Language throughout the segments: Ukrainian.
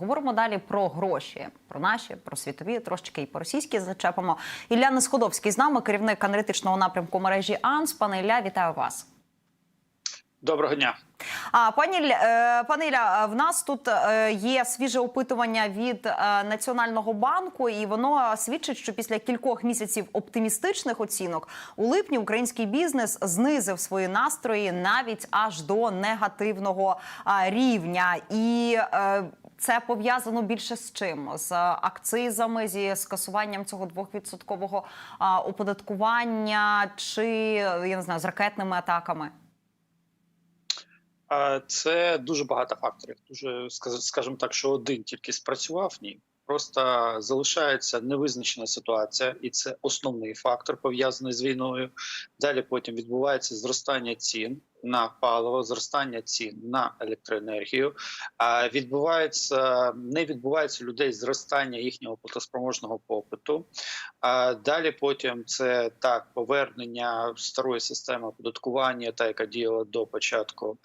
Говоримо далі про гроші, про наші, про світові, трошечки і по російськи зачепимо. Ілля Несходовський з нами, керівник аналітичного напрямку мережі АНС. Пане Ілля, вітаю вас. Доброго дня. А пані е, пане Ілля, в нас тут е, є свіже опитування від е, Національного банку, і воно свідчить, що після кількох місяців оптимістичних оцінок у липні український бізнес знизив свої настрої навіть аж до негативного рівня. І е, це пов'язано більше з чим? З акцизами, зі скасуванням цього двохвідсоткового оподаткування, чи я не знаю, з ракетними атаками. Це дуже багато факторів. Дуже скажімо так, що один тільки спрацював. Ні, просто залишається невизначена ситуація, і це основний фактор пов'язаний з війною. Далі потім відбувається зростання цін на паливо, зростання цін на електроенергію. Відбувається не відбувається людей зростання їхнього платоспроможного попиту. Далі потім це так повернення старої системи оподаткування, та яка діяла до початку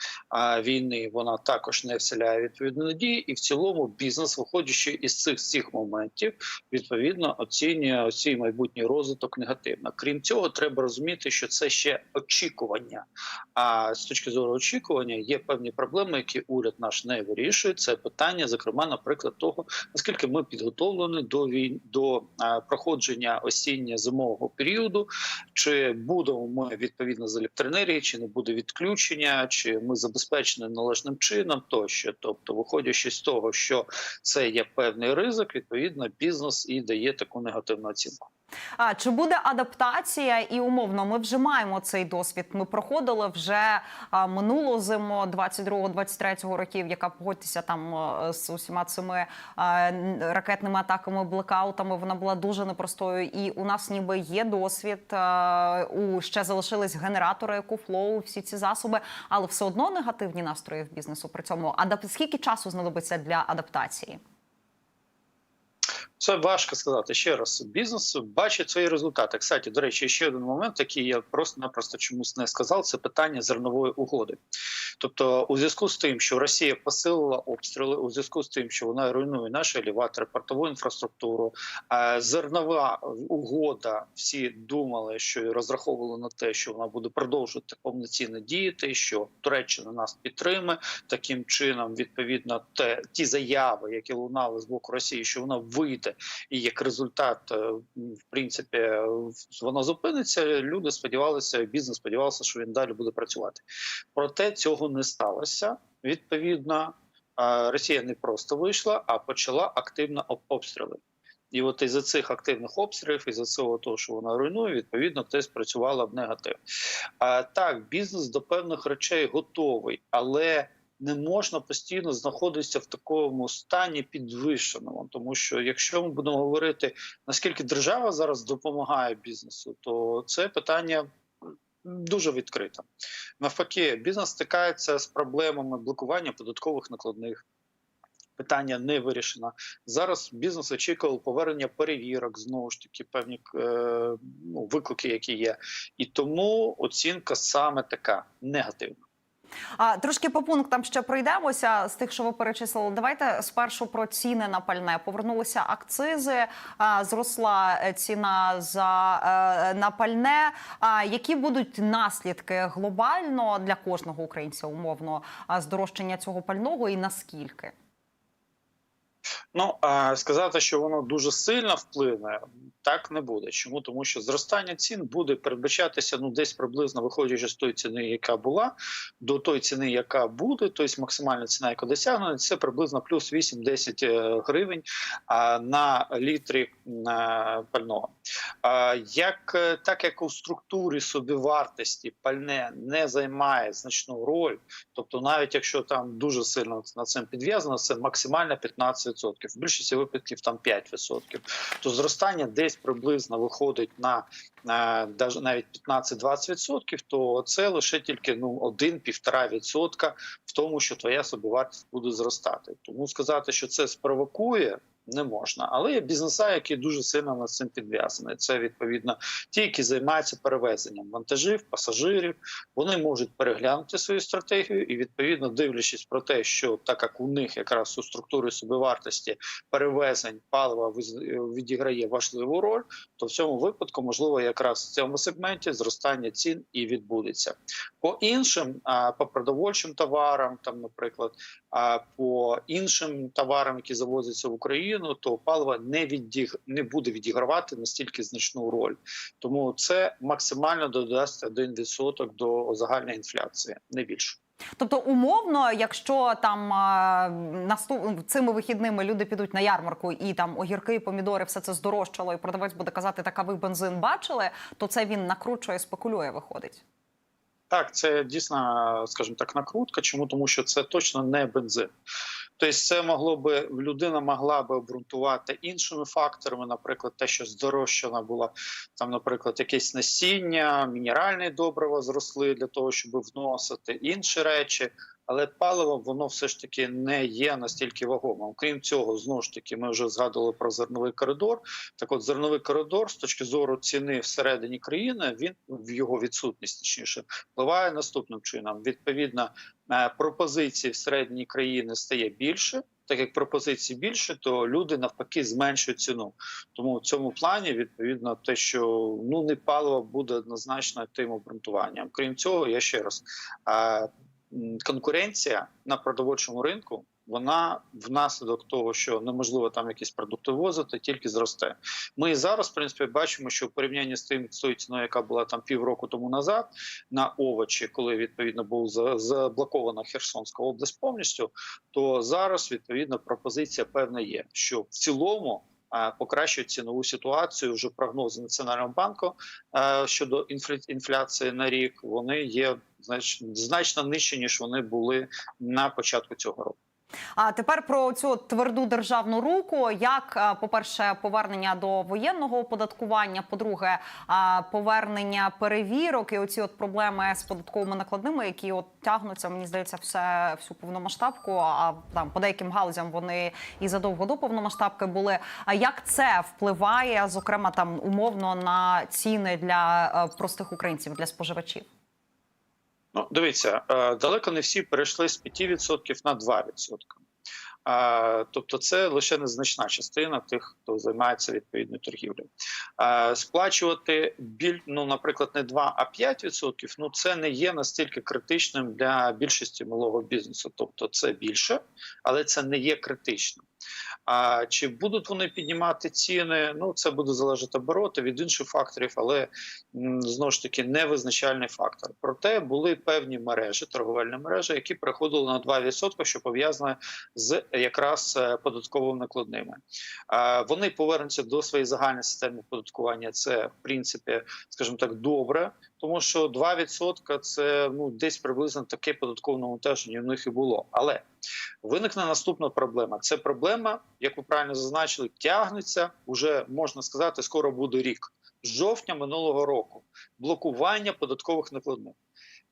війни. Вона також не вселяє відповідні надії, і в цілому бізнес, виходячи із цих всіх моментів, відповідно оцінює цей майбутній розвиток негативно. Крім цього, треба розуміти, що це ще очікування. З точки зору очікування є певні проблеми, які уряд наш не вирішує. Це питання, зокрема, наприклад, того наскільки ми підготовлені до війн до проходження осінньо-зимового періоду, чи будемо ми відповідно з електроенергії, чи не буде відключення, чи ми забезпечені належним чином, тощо. Тобто, виходячи з того, що це є певний ризик, відповідно, бізнес і дає таку негативну оцінку. А чи буде адаптація? І умовно, ми вже маємо цей досвід. Ми проходили вже а, минулу зиму 22-23 років, яка погодьтеся там з усіма цими ракетними атаками, блекаутами. Вона була дуже непростою. І у нас ніби є досвід. А, у ще залишились генератори, екофлоу, всі ці засоби, але все одно негативні настрої в бізнесу. При цьому адап... скільки часу знадобиться для адаптації? Це важко сказати ще раз. Бізнес бачить свої результати. Кстати, до речі, ще один момент, який я просто-напросто чомусь не сказав, це питання зернової угоди. Тобто, у зв'язку з тим, що Росія посилила обстріли, у зв'язку з тим, що вона руйнує наші елеватори, портову інфраструктуру, зернова угода. Всі думали, що і розраховували на те, що вона буде продовжувати повноцінно діяти, що Туреччина нас підтримає. Таким чином, відповідно, те ті заяви, які лунали з боку Росії, що вона вийде, і як результат, е, в принципі, е, воно зупиниться. Люди сподівалися, бізнес сподівався, що він далі буде працювати. Проте цього не сталося. Відповідно, е, Росія не просто вийшла, а почала активно обстріли. І от із за цих активних обстрілів, із за цього того, що вона руйнує, відповідно, те спрацювало в негатив. А так, бізнес до певних речей готовий, але не можна постійно знаходитися в такому стані підвищеному, тому що якщо ми будемо говорити наскільки держава зараз допомагає бізнесу, то це питання дуже відкрите. Навпаки, бізнес стикається з проблемами блокування податкових накладних. Питання не вирішено. Зараз бізнес очікував повернення перевірок, знову ж таки, певні е, ну, виклики, які є. І тому оцінка саме така негативна. А трошки по пунктам ще пройдемося з тих, що ви перечислили. Давайте спершу про ціни на пальне. Повернулися акцизи, а, зросла е, ціна за е, на пальне. А які будуть наслідки глобально для кожного українця умовно здорожчання цього пального і наскільки? Ну а сказати, що воно дуже сильно вплине, так не буде. Чому тому, що зростання цін буде передбачатися ну десь приблизно виходячи з тої ціни, яка була, до тої ціни, яка буде, тобто максимальна ціна, яка досягнена, це приблизно плюс 8-10 е, гривень на літрі е, пального. Як е, так як у структурі собівартості пальне не займає значну роль, тобто навіть якщо там дуже сильно на цим підв'язано, це максимально 15%. В більшості випадків там 5%. То зростання десь приблизно виходить на навіть 15-20%, то це лише тільки ну 1-1,5% в тому, що твоя собівартість буде зростати. Тому сказати, що це спровокує не можна. Але є бізнеса, які дуже сильно над цим підв'язані. Це відповідно ті, які займаються перевезенням вантажів, пасажирів. Вони можуть переглянути свою стратегію і відповідно дивлячись про те, що так як у них якраз у структурі собівартості перевезень палива відіграє важливу роль, то в цьому випадку можливо якраз в цьому сегменті зростання цін і відбудеться. По іншим, по продовольчим товарам, там, наприклад, по іншим товарам, які завозяться в Україну, то паливо не відіг... не буде відігравати настільки значну роль. Тому це максимально додасть 1% до загальної інфляції, не більше. Тобто, умовно, якщо там наступ... цими вихідними люди підуть на ярмарку і там огірки, помідори, все це здорожчало, і продавець буде казати, така ви бензин бачили, то це він накручує, спекулює, виходить. Так, це дійсно, скажімо так, накрутка. Чому тому, що це точно не бензин. Тобто, це могло би людина могла би обґрунтувати іншими факторами, наприклад, те, що здорожчана була там, наприклад, якесь насіння, мінеральне добрива зросли для того, щоб вносити інші речі. Але паливо воно все ж таки не є настільки вагомим. Крім цього, знову ж таки, ми вже згадували про зерновий коридор. Так, от зерновий коридор з точки зору ціни всередині країни, він в його відсутність точніше впливає наступним чином. Відповідно, е, пропозицій всередині країни стає більше. Так як пропозицій більше, то люди навпаки зменшують ціну. Тому в цьому плані відповідно те, що ну не паливо буде однозначно тим обґрунтуванням. Крім цього, я ще раз е, конкуренція на продовольчому ринку. Вона внаслідок того, що неможливо там якісь продукти возити, тільки зросте. Ми зараз, в принципі, бачимо, що в порівнянні з тим з тою ціною, яка була там півроку тому назад на овочі, коли відповідно був за- заблокована Херсонська область повністю, то зараз відповідно пропозиція певна є, що в цілому. Покращують цінову ситуацію вже прогнози Національного банку щодо інфля- інфляції на рік. Вони є знач, значно нижче ніж вони були на початку цього року. А тепер про цю тверду державну руку. Як, е, по-перше, повернення до воєнного оподаткування, по-друге, повернення перевірок і оці от проблеми з податковими накладними, які от тягнуться, мені здається, все всю повномасштабку. А там по деяким галузям вони і задовго до повномасштабки були. А як це впливає, зокрема, там умовно на ціни для е, простих українців, для споживачів? Ну, дивіться, е, далеко не всі перейшли з 5% на 2%. Е, Тобто, це лише незначна частина тих, хто займається відповідною торгівлею. Е, Сплачувати біль, ну, наприклад, не 2, а 5%, ну це не є настільки критичним для більшості малого бізнесу. Тобто, це більше, але це не є критичним. А чи будуть вони піднімати ціни? Ну це буде залежати обороти від інших факторів, але знову ж таки не визначальний фактор. Проте були певні мережі, торговельні мережі, які переходили на 2%, що пов'язане з якраз е, податковими накладними. А, Вони повернуться до своєї загальної системи оподаткування. Це в принципі, скажімо так, добре, тому що 2% – це ну десь приблизно таке податкове навантаження у них і було. Але виникне наступна проблема. Це проблема, як ви правильно зазначили, тягнеться уже можна сказати, скоро буде рік з жовтня минулого року. Блокування податкових накладних.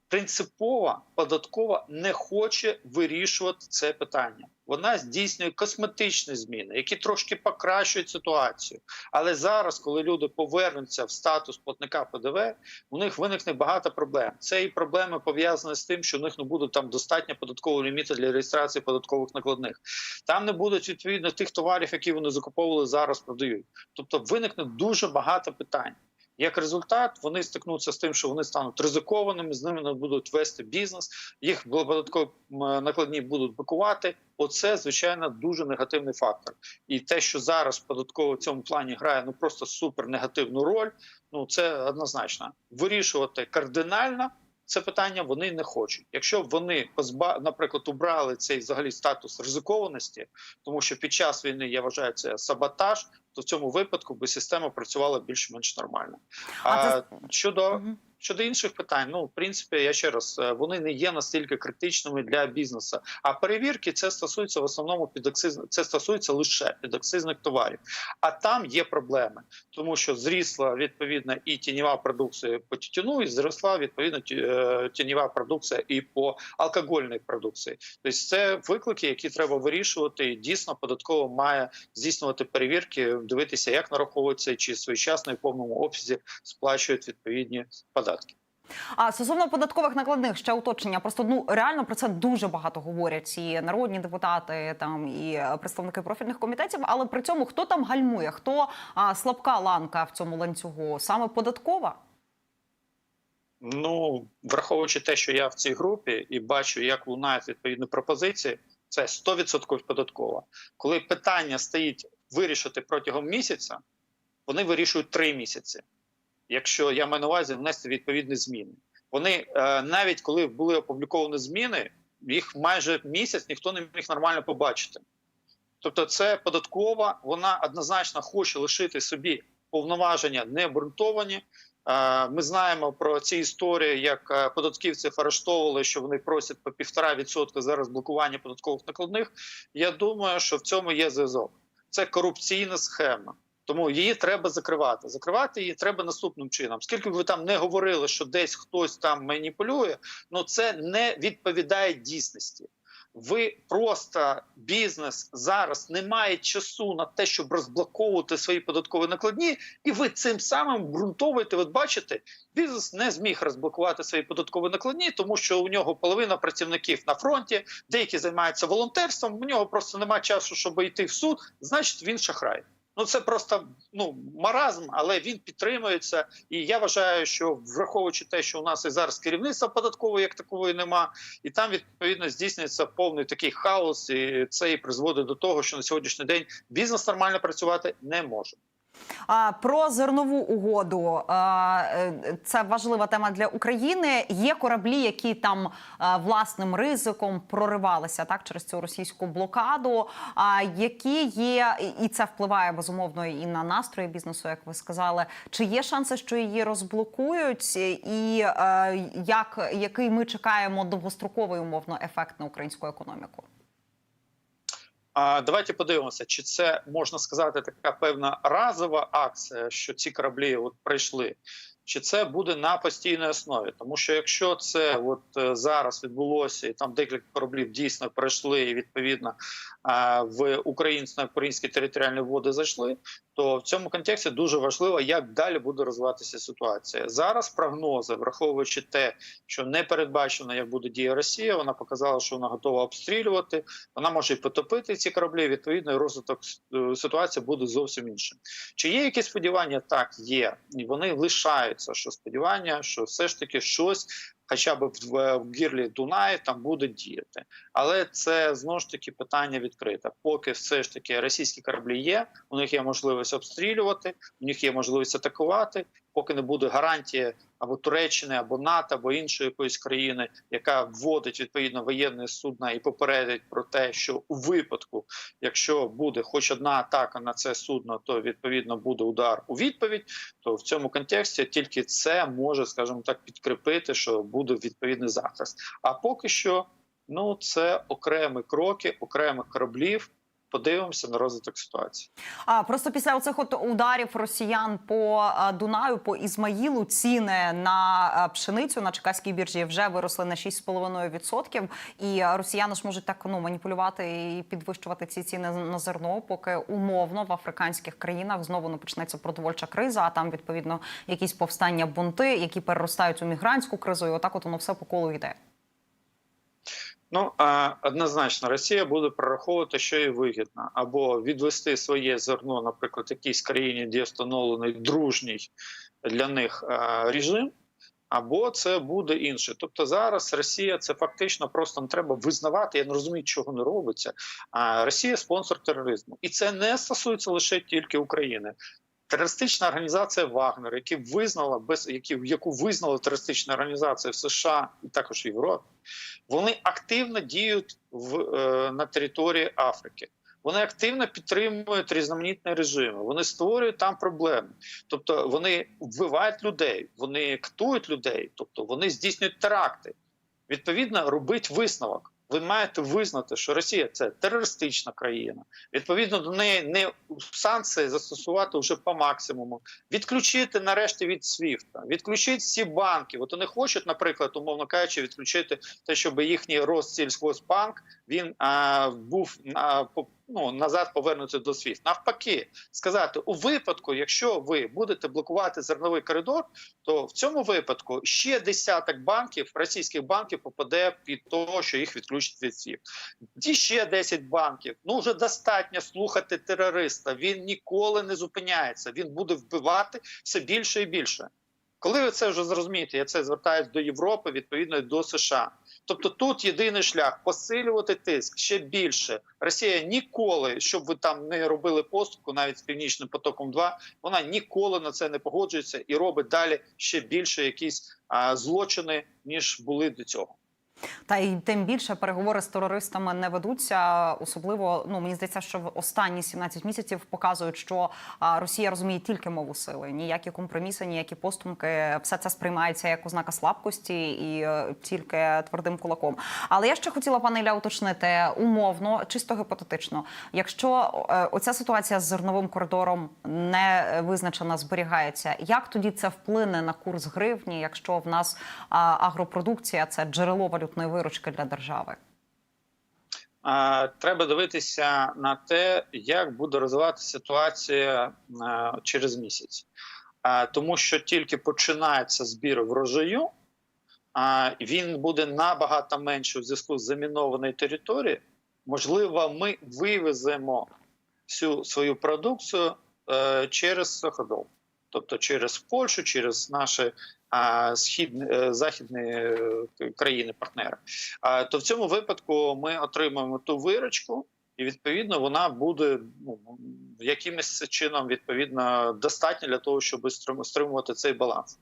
Принципова податкова не хоче вирішувати це питання. Вона здійснює косметичні зміни, які трошки покращують ситуацію. Але зараз, коли люди повернуться в статус платника ПДВ, у них виникне багато проблем. Це і проблеми пов'язані з тим, що у них не буде там достатньо податкового ліміту для реєстрації податкових накладних. Там не будуть відповідно тих товарів, які вони закуповували зараз, продають. Тобто виникне дуже багато питань. Як результат, вони стикнуться з тим, що вони стануть ризикованими, з ними не будуть вести бізнес, їх податкові накладні будуть бакувати. Оце звичайно дуже негативний фактор. І те, що зараз податково в цьому плані грає ну просто супер негативну роль. Ну це однозначно вирішувати кардинально. Це питання вони не хочуть. Якщо б вони позба, наприклад, убрали цей взагалі статус ризикованості, тому що під час війни я вважаю це саботаж, то в цьому випадку би система працювала більш-менш нормально. А А, це- щодо Мгм. Щодо інших питань, ну в принципі, я ще раз е, вони не є настільки критичними для бізнесу. А перевірки це стосується в основному підакциз... це стосується лише підакцизних товарів. А там є проблеми, тому що зрісла відповідно і тіньова продукція по тютюну, і зросла відповідно е, тіньова продукція і по алкогольній продукції. Тобто це виклики, які треба вирішувати. І дійсно податково має здійснювати перевірки, дивитися, як нараховується, чи своєчасно і в повному обсязі сплачують відповідні податки. А стосовно податкових накладних ще уточнення. Просто ну реально про це дуже багато говорять і народні депутати, там і представники профільних комітетів. Але при цьому хто там гальмує? Хто а, слабка ланка в цьому ланцюгу? Саме податкова? Ну, враховуючи те, що я в цій групі і бачу, як лунають відповідні пропозиції, це 100% податкова. Коли питання стоїть вирішити протягом місяця, вони вирішують три місяці. Якщо я маю на увазі внести відповідні зміни. Вони е, навіть коли були опубліковані зміни, їх майже місяць ніхто не міг нормально побачити. Тобто, це податкова, вона однозначно хоче лишити собі повноваження не обґрунтовані. Е, Ми знаємо про ці історії, як е, податківців арештовували, що вони просять по півтора відсотка за розблокування податкових накладних. Я думаю, що в цьому є зв'язок. Це корупційна схема. Тому її треба закривати. Закривати її треба наступним чином. Скільки б ви там не говорили, що десь хтось там маніпулює, ну це не відповідає дійсності. Ви просто бізнес зараз не має часу на те, щоб розблоковувати свої податкові накладні, і ви цим самим ґрунтовуєте. От бачите, бізнес не зміг розблокувати свої податкові накладні, тому що у нього половина працівників на фронті, деякі займаються волонтерством. У нього просто немає часу, щоб йти в суд. Значить, він шахрай. Ну це просто ну маразм, але він підтримується. І я вважаю, що враховуючи те, що у нас і зараз керівництва податкової як такової нема, і там відповідно здійснюється повний такий хаос, і це і призводить до того, що на сьогоднішній день бізнес нормально працювати не може. Про зернову угоду е, це важлива тема для України. Є кораблі, які там власним ризиком проривалися так через цю російську блокаду. А які є і це впливає безумовно і на настрої бізнесу, як ви сказали. Чи є шанси, що її розблокують, і е, як який ми чекаємо довгостроковий умовно ефект на українську економіку? А давайте подивимося, чи це можна сказати така певна разова акція, що ці кораблі от прийшли, чи це буде на постійній основі? Тому що якщо це от е, зараз відбулося, і там декілька кораблів дійсно прийшли і відповідно в українські територіальні води зайшли, то в цьому контексті дуже важливо, як далі буде розвиватися ситуація. Зараз прогнози, враховуючи те, що не передбачено, як буде дія Росія, вона показала, що вона готова обстрілювати. Вона може і потопити ці кораблі. Відповідно, розвиток е, ситуації буде зовсім іншим. Чи є якісь сподівання? Так, є, і вони лишаються. Що сподівання, що все ж таки щось. Хоча б в, гірлі Дунаю там буде діяти, але це знову ж таки питання відкрите. Поки все ж таки російські кораблі є, у них є можливість обстрілювати, у них є можливість атакувати. Поки не буде гарантії або Туреччини, або НАТО, або іншої якоїсь країни, яка вводить відповідно воєнне судна і попередить про те, що у випадку, якщо буде хоч одна атака на це судно, то відповідно буде удар у відповідь. То в цьому контексті тільки це може, скажімо так, підкріпити, що буде відповідний захист. А поки що, ну це окремі кроки окремих кораблів. Подивимося на розвиток ситуації. А просто після оцих от ударів росіян по Дунаю, по Ізмаїлу, ціни на пшеницю на Чекаській біржі вже виросли на 6,5%. І росіяни ж можуть так ну маніпулювати і підвищувати ці ціни на зерно, поки умовно в африканських країнах знову не почнеться продовольча криза. А там відповідно якісь повстання бунти, які переростають у мігрантську кризу. І отак от воно все по колу йде. Ну а, однозначно, Росія буде прораховувати, що їй вигідно, або відвести своє зерно, наприклад, якійсь країні, де встановлений дружній для них режим. Або це буде інше. Тобто зараз Росія це фактично просто не треба визнавати. Я не розумію, чого не робиться. А Росія спонсор тероризму, і це не стосується лише тільки України. Терористична організація Вагнер, які визнала без які яку визнала терористична організація в США і також в Європі, вони активно діють в е, на території Африки. Вони активно підтримують різноманітні режими. Вони створюють там проблеми. Тобто вони вбивають людей, вони катують людей, тобто вони здійснюють теракти. Відповідно, робить висновок. Ви маєте визнати, що Росія це терористична країна. Відповідно до неї не санкції застосувати вже по максимуму. Відключити нарешті від СВІФТа, відключити всі банки. От вони хочуть, наприклад, умовно кажучи, відключити те, щоб їхній Россільськгоспбанк він а, був а, по, ну, назад повернути до SWIFT. Навпаки, сказати у випадку, якщо ви будете блокувати зерновий коридор, то в цьому випадку ще десяток банків, російських банків, попаде під того, що їх відключать від SWIFT. Ті ще 10 банків. Ну вже достатньо слухати терориста. Він ніколи не зупиняється. Він буде вбивати все більше і більше. Коли ви це вже зрозумієте, я це звертаюся до Європи, відповідно до США. Тобто тут єдиний шлях посилювати тиск ще більше. Росія ніколи, щоб ви там не робили поступку, навіть з північним потоком, 2 вона ніколи на це не погоджується і робить далі ще більше якісь а, злочини ніж були до цього. Та й тим більше переговори з терористами не ведуться. Особливо ну мені здається, що в останні 17 місяців показують, що Росія розуміє тільки мову сили. Ніякі компроміси, ніякі поступки, все це сприймається як ознака слабкості і е, тільки твердим кулаком. Але я ще хотіла пане Ілля уточнити умовно, чисто гіпотетично, якщо е, оця ситуація з зерновим коридором не визначена, зберігається, як тоді це вплине на курс гривні, якщо в нас агропродукція це джерело валютної виручки для держави? Треба дивитися на те, як буде розвиватися ситуація через місяць, тому що тільки починається збір врожаю, він буде набагато менше у зв'язку з замінованою територією. Можливо, ми вивеземо всю свою продукцію е, через суходол, тобто через Польщу, через наші східні е, західні е, країни-партнери. То в цьому випадку ми отримаємо ту виручку, і відповідно вона буде ну, якимось чином відповідно достатня для того, щоб стрим- стримувати цей баланс.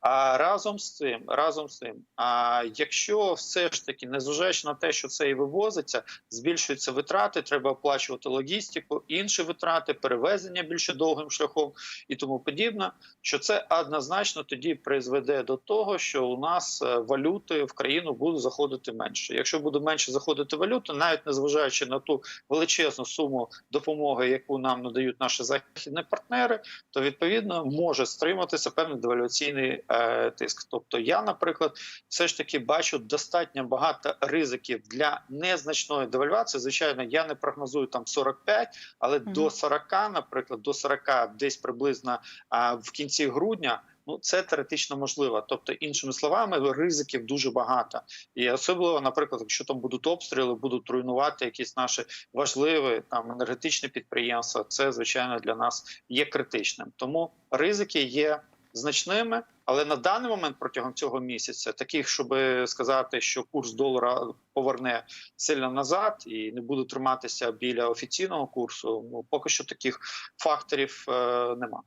А разом з цим, разом з цим, а якщо все ж таки, незважаючи на те, що це і вивозиться, збільшуються витрати, треба оплачувати логістику, інші витрати, перевезення більше довгим шляхом і тому подібне, що це однозначно тоді призведе до того, що у нас е, валюти в країну будуть заходити менше. Якщо буде менше заходити валюти, навіть незважаючи на ту величезну суму допомоги, яку нам надають наші західні партнери, то відповідно може стриматися певний девальваційний е, тиск. Тобто, я, наприклад, все ж таки бачу достатньо багато ризиків для незначної девальвації. Звичайно, я не прогнозую там 45, але Мгм. до 40, наприклад, до 40 десь приблизно е, в кінці грудня. Ну, це теоретично можливо. Тобто, іншими словами, ризиків дуже багато. І особливо, наприклад, якщо там будуть обстріли, будуть руйнувати якісь наші важливі там енергетичні підприємства, це звичайно для нас є критичним. Тому ризики є значними. Але на даний момент протягом цього місяця, таких, щоб сказати, що курс долара поверне сильно назад і не буде триматися біля офіційного курсу, ну поки що таких факторів е, нема.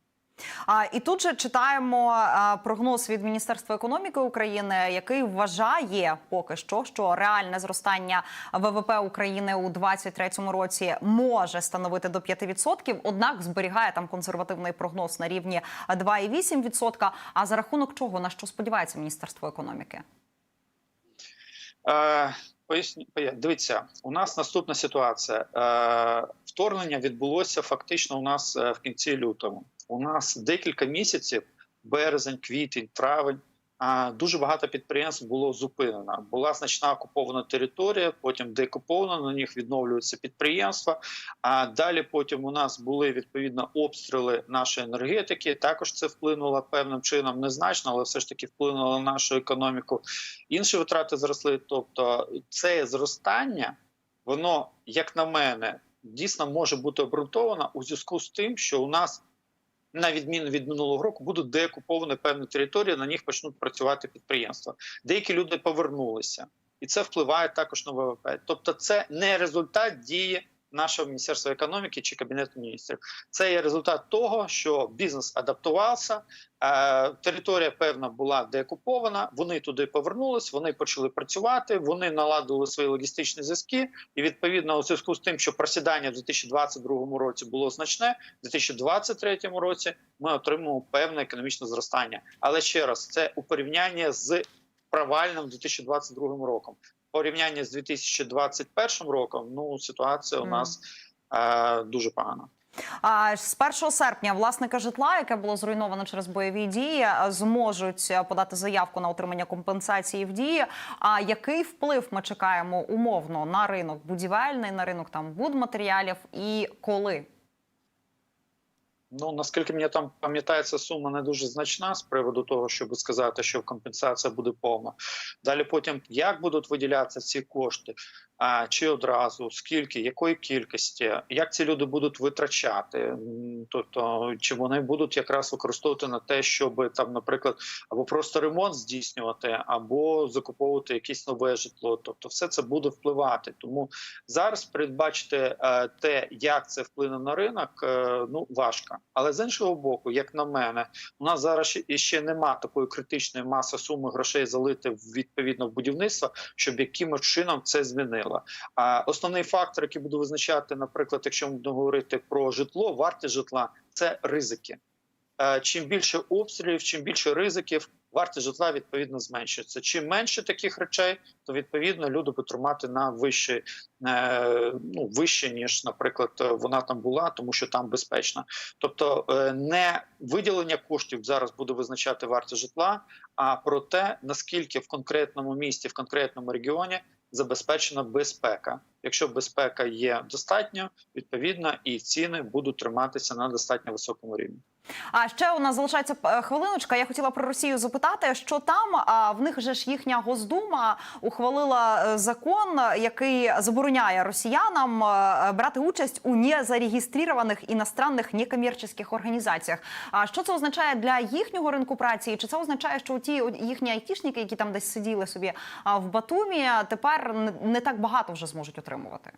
А і тут же читаємо прогноз від Міністерства економіки України, який вважає поки що, що реальне зростання ВВП України у 2023 році може становити до 5%, однак зберігає там консервативний прогноз на рівні 2,8%. А за рахунок чого на що сподівається Міністерство економіки? Е, Поясню, дивіться, у нас наступна ситуація. Е, Вторгнення відбулося фактично у нас е, в кінці лютого. У нас декілька місяців, березень, квітень, травень. Дуже багато підприємств було зупинено. Була значна окупована територія, потім деокупована, на них відновлюються підприємства. А далі потім у нас були відповідно обстріли нашої енергетики. Також це вплинуло певним чином незначно, але все ж таки вплинуло на нашу економіку. Інші витрати зросли. Тобто, це зростання, воно, як на мене, дійсно може бути обґрунтовано у зв'язку з тим, що у нас. На відміну від минулого року будуть деокуповані певні території, на них почнуть працювати підприємства. Деякі люди повернулися, і це впливає також на ВВП. Тобто, це не результат дії нашого міністерства економіки чи кабінету міністрів. Це є результат того, що бізнес адаптувався. Е, територія певна була деокупована. Вони туди повернулись, вони почали працювати. Вони наладили свої логістичні зв'язки. І відповідно, у зв'язку з тим, що просідання в 2022 році було значне, в 2023 році ми отримуємо певне економічне зростання. Але ще раз, це у порівнянні з провальним 2022 роком. В порівнянні з 2021 роком, ну ситуація у нас е, дуже погана. А з 1 серпня власники житла, яке було зруйновано через бойові дії, е, зможуть е, подати заявку на отримання компенсації в дії. А який вплив ми чекаємо умовно на ринок будівельний, на ринок там будматеріалів і коли? Ну наскільки мені там пам'ятається, сума не дуже значна з приводу того, щоб сказати, що компенсація буде повна. Далі потім як будуть виділятися ці кошти, а чи одразу, скільки, якої кількості, як ці люди будуть витрачати, тобто чи вони будуть якраз використовувати на те, щоб там, наприклад, або просто ремонт здійснювати, або закуповувати якесь нове житло. Тобто, все це буде впливати. Тому зараз передбачити е, те, як це вплине на ринок, е, ну важко. Але з іншого боку, як на мене, у нас зараз ще- нема такої критичної маси суми грошей залити відповідно в будівництво, щоб якимось чином це змінило. А основний фактор, який буду визначати, наприклад, якщо ми будемо говорити про житло, вартість житла, це ризики. Е, Чим більше обстрілів, чим більше ризиків, вартість житла відповідно зменшується. Чим менше таких речей, то відповідно люди будуть тримати на вище, ну вище ніж, наприклад, вона там була, тому що там безпечно. Тобто е, не виділення коштів зараз буде визначати вартість житла, а про те, наскільки в конкретному місті, в конкретному регіоні забезпечена безпека. Якщо безпека є достатньо, відповідно і ціни будуть триматися на достатньо високому рівні. А ще у нас залишається е, хвилиночка. Я хотіла про Росію запитати, що там а в них же ж їхня Госдума ухвалила е, закон, який забороняє росіянам е, брати участь у незареєстрованих іностранних некомерційних організаціях. А що це означає для їхнього ринку праці? Чи це означає, що ті їхні айтішники, які там десь сиділи собі в Батумі, тепер не- так багато вже зможуть отримувати?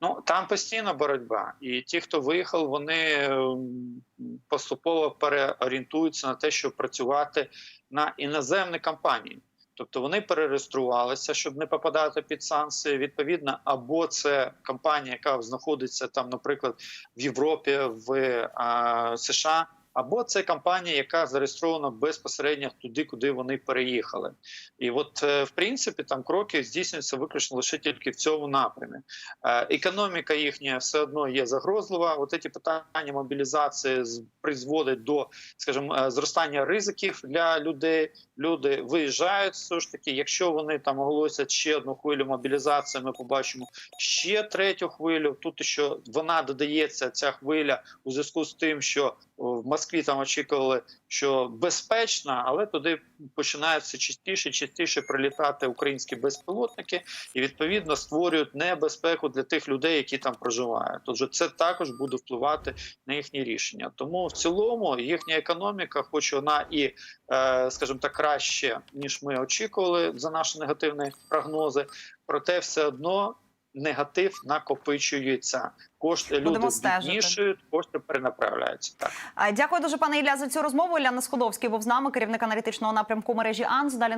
Ну там постійна боротьба, і ті, хто виїхав, вони ем, поступово переорієнтуються на те, щоб працювати на іноземні компанії. Тобто вони перереєструвалися, щоб не попадати під санкції. Відповідно, або це компанія, яка знаходиться там, наприклад, в Європі, в а, США, або це компанія, яка зареєстрована безпосередньо туди, куди вони переїхали. І от, е, в принципі, там кроки здійснюються виключно лише тільки в цьому напрямі. Е, Економіка їхня все одно є загрозлива. От ці питання мобілізації призводять до, скажімо, е, зростання ризиків для людей. Люди виїжджають все ж таки. Якщо вони там оголосять ще одну хвилю мобілізації, ми побачимо ще третю хвилю. Тут що вона додається ця хвиля у зв'язку з тим, що в Москві там очікували, що безпечно, але туди починаються частіше, частіше прилітати українські безпілотники і відповідно створюють небезпеку для тих людей, які там проживають. Тож це також буде впливати на їхні рішення. Тому в цілому їхня економіка, хоч вона і, е, скажімо так, краще ніж ми очікували за наші негативні прогнози, проте все одно. Негатив накопичується. Кошти Будемо люди стежити. біднішують, кошти перенаправляються. Так. Дякую дуже, пане Ілля, за цю розмову. Ілля Насходовський був з нами, керівник аналітичного напрямку мережі АНС. Далі